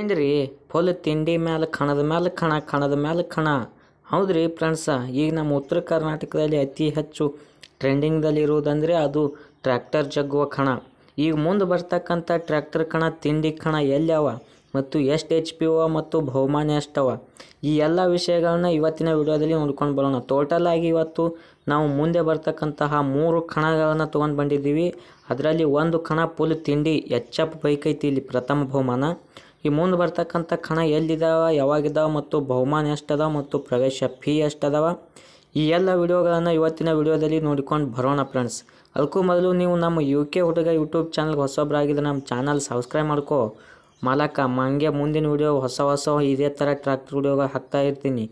ಏನ್ರಿ? ಫುಲ್ ತಿಂಡಿ ಮ್ಯಾಲೆ ಕಣದ ಮ್ಯಾಲೆ ಕಣ, ಕಣದ ಮ್ಯಾಲೆ ಕಣ. ಹೌದ್ರಿ ಫ್ರೆಂಡ್ಸ, ಈಗ ನಮ್ಮ ಉತ್ತರ ಕರ್ನಾಟಕದಲ್ಲಿ ಅತಿ ಹೆಚ್ಚು ಟ್ರೆಂಡಿಂಗ್ದಲ್ಲಿ ಇರುವುದಂದರೆ ಅದು ಟ್ರ್ಯಾಕ್ಟರ್ ಜಗ್ಗುವ ಕಣ. ಈಗ ಮುಂದೆ ಬರ್ತಕ್ಕಂಥ ಟ್ರ್ಯಾಕ್ಟರ್ ಕಣ, ತಿಂಡಿ ಕಣ ಎಲ್ಲವ? ಮತ್ತು ಎಷ್ಟು ಎಚ್ ಪಿ ಅವ ಮತ್ತು ಬಹುಮಾನ ಎಷ್ಟವ? ಈ ಎಲ್ಲ ವಿಷಯಗಳನ್ನ ಇವತ್ತಿನ ವಿಡಿಯೋದಲ್ಲಿ ನೋಡ್ಕೊಂಡು ಬರೋಣ. ಟೋಟಲ್ ಆಗಿ ಇವತ್ತು ನಾವು ಮುಂದೆ ಬರ್ತಕ್ಕಂತಹ ಮೂರು ಕಣಗಳನ್ನು ತೊಗೊಂಡು ಬಂದಿದ್ದೀವಿ. ಅದರಲ್ಲಿ ಒಂದು ಕಣ ಫುಲ್ ತಿಂಡಿ ಎಚ್ ಎಫ್ ಬೈಕ್ ಐತಿ ಇಲ್ಲಿ ಪ್ರಥಮ ಬಹುಮಾನ. ಈ ಮುಂದೆ ಬರ್ತಕ್ಕಂಥ ಕಣ ಎಲ್ಲಿದಾವ, ಯಾವಾಗಿದಾವ ಮತ್ತು ಬಹುಮಾನ ಎಷ್ಟದ ಮತ್ತು ಪ್ರವೇಶ ಫೀ ಎಷ್ಟದವ? ಈ ಎಲ್ಲ ವಿಡಿಯೋಗಳನ್ನು ಇವತ್ತಿನ ವಿಡಿಯೋದಲ್ಲಿ ನೋಡಿಕೊಂಡು ಬರೋಣ ಫ್ರೆಂಡ್ಸ್ ಅದಕ್ಕೂ ಮೊದಲು ನೀವು ನಮ್ಮ ಯು ಕೆ ಹುಡುಗ ಯೂಟ್ಯೂಬ್ ಚಾನಲ್ಗೆ ಹೊಸೊಬ್ಬರಾಗಿದ್ದರೆ ನಮ್ಮ ಚಾನಲ್ ಸಬ್ಸ್ಕ್ರೈಬ್ ಮಾಡ್ಕೋ. ಮಾಲಕ ಮಂಗೆ ಮುಂದಿನ ವಿಡಿಯೋ ಹೊಸ ಹೊಸ ಇದೇ ಥರ ಟ್ರ್ಯಾಕ್ಟರ್ ವಿಡಿಯೋಗಳು ಹಾಕ್ತಾ ಇರ್ತೀನಿ.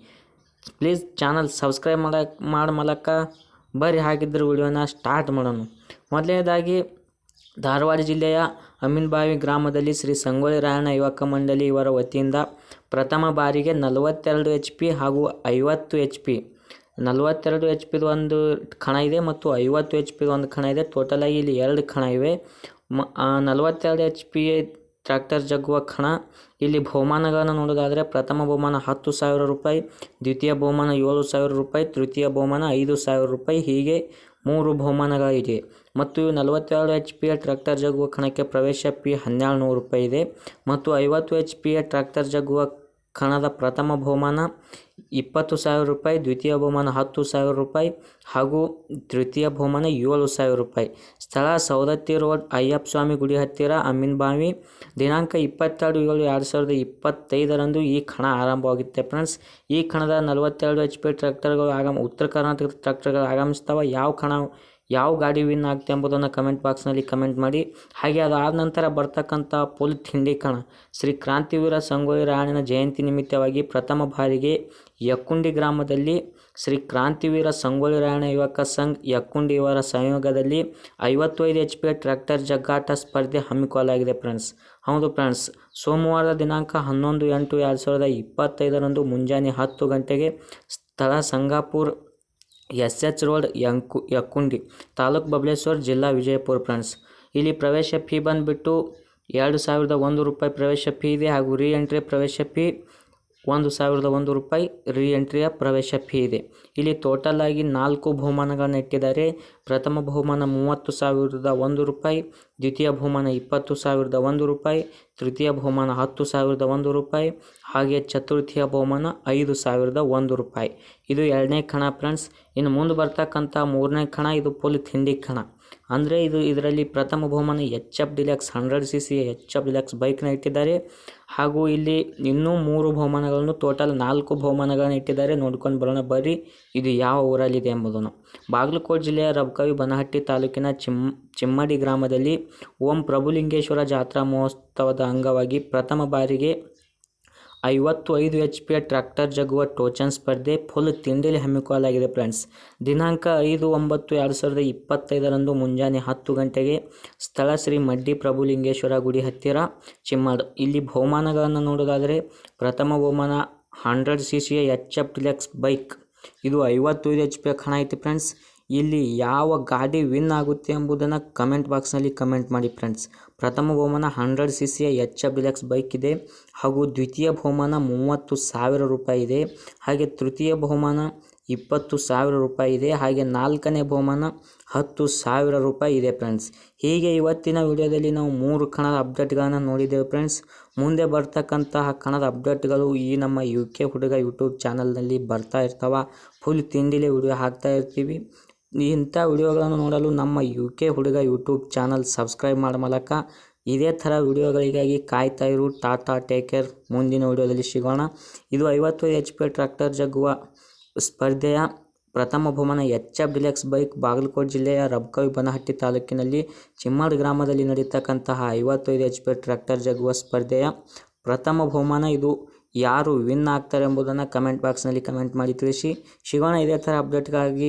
ಪ್ಲೀಸ್ ಚಾನಲ್ ಸಬ್ಸ್ಕ್ರೈಬ್ ಮಾಡಕ್ಕೆ ಮಾಡಿ ಮಲಕ್ಕ ಬರ್ರಿ ಹಾಗಿದ್ರೆ ವಿಡಿಯೋನ ಸ್ಟಾರ್ಟ್ ಮಾಡೋಣ. ಮೊದಲನೇದಾಗಿ ಧಾರವಾಡ ಜಿಲ್ಲೆಯ ಅಮೀನ್ಬಾವಿ ಗ್ರಾಮದಲ್ಲಿ ಶ್ರೀ ಸಂಗೊಳ್ಳಿ ರಾಯಣ್ಣ ಯುವಕ ಮಂಡಳಿ ಇವರ ವತಿಯಿಂದ ಪ್ರಥಮ ಬಾರಿಗೆ ನಲವತ್ತೆರಡು ಎಚ್ ಪಿ ಹಾಗೂ ಐವತ್ತು ಎಚ್ ಪಿ ನಲವತ್ತೆರಡು ಎಚ್ ಪಿದು ಒಂದು ಕಣ ಇದೆ ಮತ್ತು ಐವತ್ತು ಎಚ್ ಪಿದು ಒಂದು ಕಣ ಇದೆ. ಟೋಟಲಾಗಿ ಇಲ್ಲಿ ಎರಡು ಕಣ ಇವೆ. ಮ ನಲವತ್ತೆರಡು ಎಚ್ ಪಿ ಟ್ರ್ಯಾಕ್ಟರ್ ಜಗ್ಗುವ ಕಣ. ಇಲ್ಲಿ ಬಹುಮಾನಗಳನ್ನು ನೋಡೋದಾದರೆ ಪ್ರಥಮ ಬಹುಮಾನ ಹತ್ತು ಸಾವಿರ ರೂಪಾಯಿ, ದ್ವಿತೀಯ ಬಹುಮಾನ ಏಳು ಸಾವಿರ ರೂಪಾಯಿ, ತೃತೀಯ ಬಹುಮಾನ ಐದು ಸಾವಿರ ರೂಪಾಯಿ. ಹೀಗೆ ಮೂರು ಬಹುಮಾನಗಳಿವೆ ಮತ್ತು ನಲವತ್ತೆರಡು ಎಚ್ ಪಿಯ ಟ್ರ್ಯಾಕ್ಟರ್ ಜಗ್ಗುವ ಕಣಕ್ಕೆ ಪ್ರವೇಶ ಪಿ ಹನ್ನೆರಡು ನೂರು ರೂಪಾಯಿ ಇದೆ. ಮತ್ತು ಐವತ್ತು ಎಚ್ ಪಿಯ ಟ್ರ್ಯಾಕ್ಟರ್ ಜಗ್ಗುವ ಕಣದ ಪ್ರಥಮ ಬಹುಮಾನ ಇಪ್ಪತ್ತು ಸಾವಿರ ರೂಪಾಯಿ, ದ್ವಿತೀಯ ಬಹುಮಾನ ಹತ್ತು ಸಾವಿರ ರೂಪಾಯಿ ಹಾಗೂ ತೃತೀಯ ಬಹುಮಾನ ಏಳು ಸಾವಿರ ರೂಪಾಯಿ. ಸ್ಥಳ ಸೌದತ್ತಿ ರೋಡ್, ಅಯ್ಯಪ್ಪ ಸ್ವಾಮಿ ಗುಡಿ ಹತ್ತಿರ ಅಮ್ಮಿನಬಾವಿ ದಿನಾಂಕ ಇಪ್ಪತ್ತೆರಡು ಏಳು ಎರಡು ಸಾವಿರದ ಇಪ್ಪತ್ತೈದರಂದು ಈ ಕಣ ಆರಂಭವಾಗುತ್ತೆ ಫ್ರೆಂಡ್ಸ್. ಈ ಕಣದ ನಲವತ್ತೆರಡು ಎಚ್ ಪಿ ಟ್ರ್ಯಾಕ್ಟರ್ಗಳು ಆಗಮ, ಉತ್ತರ ಕರ್ನಾಟಕದ ಟ್ರ್ಯಾಕ್ಟರ್ಗಳು ಆಗಮಿಸ್ತಾವೆ ಯಾವ ಕಣ ಯಾವ ಗಾಡಿ ವಿನ್ ಆಗುತ್ತೆ ಎಂಬುದನ್ನು ಕಮೆಂಟ್ ಬಾಕ್ಸ್ನಲ್ಲಿ ಕಮೆಂಟ್ ಮಾಡಿ. ಹಾಗೆ ಅದಾದ ನಂತರ ಬರ್ತಕ್ಕಂಥ ಫುಲ್ ತಿಂಡಿ ಕಣ. ಶ್ರೀ ಕ್ರಾಂತಿವೀರ ಸಂಗೊಳ್ಳಿ ರಾಯಣ್ಣನ ಜಯಂತಿ ನಿಮಿತ್ತವಾಗಿ ಪ್ರಥಮ ಬಾರಿಗೆ ಯಕ್ಕುಂಡಿ ಗ್ರಾಮದಲ್ಲಿ ಶ್ರೀ ಕ್ರಾಂತಿವೀರ ಸಂಗೊಳ್ಳಿ ರಾಯಣ್ಣ ಯುವಕ ಸಂಘ್ ಯಕ್ಕುಂಡಿ ಇವರ ಸಂಯೋಗದಲ್ಲಿ ಐವತ್ತೈದು ಎಚ್ ಪಿ ಟ್ರ್ಯಾಕ್ಟರ್ ಜಗ್ಗಾಟ ಸ್ಪರ್ಧೆ ಹಮ್ಮಿಕೊಳ್ಳಲಾಗಿದೆ ಫ್ರೆಂಡ್ಸ್ ಹೌದು ಫ್ರೆಂಡ್ಸ್ ಸೋಮವಾರದ ದಿನಾಂಕ ಹನ್ನೊಂದು ಎಂಟು ಎರಡು ಸಾವಿರದ ಇಪ್ಪತ್ತೈದರಂದು ಮುಂಜಾನೆ ಹತ್ತು ಗಂಟೆಗೆ ಸ್ಥಳ ಸಂಗಾಪುರ್ ಎಸ್ ಎಚ್ ರೋಡ್ ಯಂಕು, ಯಕ್ಕುಂಡಿ ತಾಲೂಕು ಬಬಲೇಶ್ವರ್ ಜಿಲ್ಲಾ ವಿಜಯಪುರ ಫ್ರೆಂಡ್ಸ್. ಇಲ್ಲಿ ಪ್ರವೇಶ ಫೀ ಬಂದುಬಿಟ್ಟು ಎರಡು ಸಾವಿರದ ಒಂದು ರೂಪಾಯಿ ಪ್ರವೇಶ ಫೀ ಇದೆ ಹಾಗೂ ರೀ ಎಂಟ್ರಿ ಪ್ರವೇಶ ಫೀ ಒಂದು ಸಾವಿರದ ಒಂದು ರೂಪಾಯಿ ರೀ ಎಂಟ್ರಿಯ ಪ್ರವೇಶ ಫೀ ಇದೆ. ಇಲ್ಲಿ ಟೋಟಲ್ ಆಗಿ ನಾಲ್ಕು ಬಹುಮಾನಗಳನ್ನು ಇಟ್ಟಿದ್ದಾರೆ. ಪ್ರಥಮ ಬಹುಮಾನ ಮೂವತ್ತು ಸಾವಿರದ ಒಂದು ರೂಪಾಯಿ, ದ್ವಿತೀಯ ಬಹುಮಾನ ಇಪ್ಪತ್ತು ಸಾವಿರದ ಒಂದು ರೂಪಾಯಿ, ತೃತೀಯ ಬಹುಮಾನ ಹತ್ತು ಸಾವಿರದ ಒಂದು ರೂಪಾಯಿ, ಹಾಗೆ ಚತುರ್ಥಿಯ ಬಹುಮಾನ ಐದು ಸಾವಿರದ ಒಂದು ರೂಪಾಯಿ. ಇದು ಎರಡನೇ ಕಣ ಫ್ರೆಂಡ್ಸ್ ಇನ್ನು ಮುಂದೆ ಬರ್ತಕ್ಕಂಥ ಮೂರನೇ ಕಣ, ಇದು ಫುಲ್ ತಿಂಡಿ ಕಣ. ಅಂದರೆ ಇದು ಇದರಲ್ಲಿ ಪ್ರಥಮ ಬಹುಮಾನ H F deluxe hundred C C H F deluxe ಬೈಕ್ನ ಇಟ್ಟಿದ್ದಾರೆ. ಹಾಗೂ ಇಲ್ಲಿ ಇನ್ನೂ ಮೂರು ಬಹುಮಾನಗಳನ್ನು ಟೋಟಲ್ ನಾಲ್ಕು ಬಹುಮಾನಗಳನ್ನು ಇಟ್ಟಿದ್ದಾರೆ. ನೋಡ್ಕೊಂಡು ಬರೋಣ ಬರ್ರಿ, ಇದು ಯಾವ ಊರಲ್ಲಿದೆ ಎಂಬುದನ್ನು. ಬಾಗಲಕೋಟೆ ಜಿಲ್ಲೆಯ ರಬ್ಕವಿ ಬನಹಟ್ಟಿ ತಾಲೂಕಿನ ಚಿಮ್, ಚಿಮ್ಮಡಿ ಗ್ರಾಮದಲ್ಲಿ ಓಂ ಪ್ರಭುಲಿಂಗೇಶ್ವರ ಜಾತ್ರಾ ಮಹೋತ್ಸವದ ಅಂಗವಾಗಿ ಪ್ರಥಮ ಬಾರಿಗೆ ಐವತ್ತು ಐದು ಎಚ್ ಪಿಯ ಟ್ರ್ಯಾಕ್ಟರ್ ಜಗುವ ಟೋಚನ್ ಸ್ಪರ್ಧೆ ಫುಲ್ ತಿಂಡಿಲಿ ಹಮ್ಮಿಕೊಳ್ಳಲಾಗಿದೆ ಫ್ರೆಂಡ್ಸ್. ದಿನಾಂಕ ಐದು ಒಂಬತ್ತು ಎರಡು ಸಾವಿರದ ಇಪ್ಪತ್ತೈದರಂದು ಮುಂಜಾನೆ ಹತ್ತು ಗಂಟೆಗೆ ಸ್ಥಳ ಶ್ರೀ ಮಡ್ಡಿ ಪ್ರಭುಲಿಂಗೇಶ್ವರ ಗುಡಿ ಹತ್ತಿರ ಚಿಮ್ಮಾಡು ಇಲ್ಲಿ ಬಹುಮಾನಗಳನ್ನು ನೋಡೋದಾದರೆ ಪ್ರಥಮ ಬಹುಮಾನ ಹಂಡ್ರೆಡ್ ಸಿ ಸಿಯ ಎಚ್ ಎಫ್ ಡಿಲೆಕ್ಸ್ ಬೈಕ್ ಇದು ಐವತ್ತೈದು ಎಚ್ ಪಿಯ ಕಣ ಐತಿ ಫ್ರೆಂಡ್ಸ್. ಇಲ್ಲಿ ಯಾವ ಗಾಡಿ ವಿನ್ ಆಗುತ್ತೆ ಎಂಬುದನ್ನು ಕಮೆಂಟ್ ಬಾಕ್ಸ್ನಲ್ಲಿ ಕಮೆಂಟ್ ಮಾಡಿ ಫ್ರೆಂಡ್ಸ್ ಪ್ರಥಮ ಬಹುಮಾನ ಹಂಡ್ರೆಡ್ ಸಿ ಸಿಯ ಎಚ್ ಎಫ್ ಡಿಲಕ್ಸ್ ಬೈಕ್ ಇದೆ. ಹಾಗೂ ದ್ವಿತೀಯ ಬಹುಮಾನ ಮೂವತ್ತು ಸಾವಿರ ರೂಪಾಯಿ ಇದೆ. ಹಾಗೆ ತೃತೀಯ ಬಹುಮಾನ ಇಪ್ಪತ್ತು ಸಾವಿರ ರೂಪಾಯಿ ಇದೆ. ಹಾಗೆ ನಾಲ್ಕನೇ ಬಹುಮಾನ ಹತ್ತು ಸಾವಿರ ರೂಪಾಯಿ ಇದೆ ಫ್ರೆಂಡ್ಸ್ ಹೀಗೆ ಇವತ್ತಿನ ವಿಡಿಯೋದಲ್ಲಿ ನಾವು ಮೂರು ಕಣದ ಅಪ್ಡೇಟ್ಗಳನ್ನು ನೋಡಿದ್ದೇವೆ ಫ್ರೆಂಡ್ಸ್ ಮುಂದೆ ಬರ್ತಕ್ಕಂತಹ ಕಣದ ಅಪ್ಡೇಟ್ಗಳು ಈ ನಮ್ಮ ಯು ಕೆ ಹುಡುಗ ಯೂಟ್ಯೂಬ್ ಚಾನಲ್ನಲ್ಲಿ ಬರ್ತಾ ಇರ್ತಾವೆ. ಫುಲ್ ತಿಂಡಿಲೇ ವಿಡಿಯೋ ಹಾಕ್ತಾ ಇರ್ತೀವಿ. ಇಂಥ ವಿಡಿಯೋಗಳನ್ನು ನೋಡಲು ನಮ್ಮ ಯು ಕೆ ಹುಡುಗ ಯೂಟ್ಯೂಬ್ ಚಾನಲ್ ಸಬ್ಸ್ಕ್ರೈಬ್ ಮಾಡೋ ಮೂಲಕ. ಇದೇ ಥರ ವಿಡಿಯೋಗಳಿಗಾಗಿ ಕಾಯ್ತಾ ಇರು. Tata take care. ಮುಂದಿನ ವಿಡಿಯೋದಲ್ಲಿ ಸಿಗೋಣ. ಇದು ಐವತ್ತು ಎಚ್ ಪಿ ಟ್ರ್ಯಾಕ್ಟರ್ ಜಗ್ಗುವ ಸ್ಪರ್ಧೆಯ ಪ್ರಥಮ ಬಹುಮಾನ H F deluxe bike Bagalkote ಜಿಲ್ಲೆಯ ರಬ್ಕವಿ ಬನಹಟ್ಟಿ ತಾಲೂಕಿನಲ್ಲಿ ಚಿಮ್ಮಾಡ್ ಗ್ರಾಮದಲ್ಲಿ ನಡೀತಕ್ಕಂತಹ ಐವತ್ತೈದು ಎಚ್ ಪಿ ಟ್ರ್ಯಾಕ್ಟರ್ ಜಗ್ಗುವ ಸ್ಪರ್ಧೆಯ ಪ್ರಥಮ ಬಹುಮಾನ ಇದು. ಯಾರು ವಿನ್ ಆಗ್ತಾರೆ ಎಂಬುದನ್ನು ಕಮೆಂಟ್ ಬಾಕ್ಸ್ನಲ್ಲಿ ಕಮೆಂಟ್ ಮಾಡಿ ತಿಳಿಸಿ. ಸಿಗೋಣ ಇದೇ ಥರ ಅಪ್ಡೇಟ್ಗಾಗಿ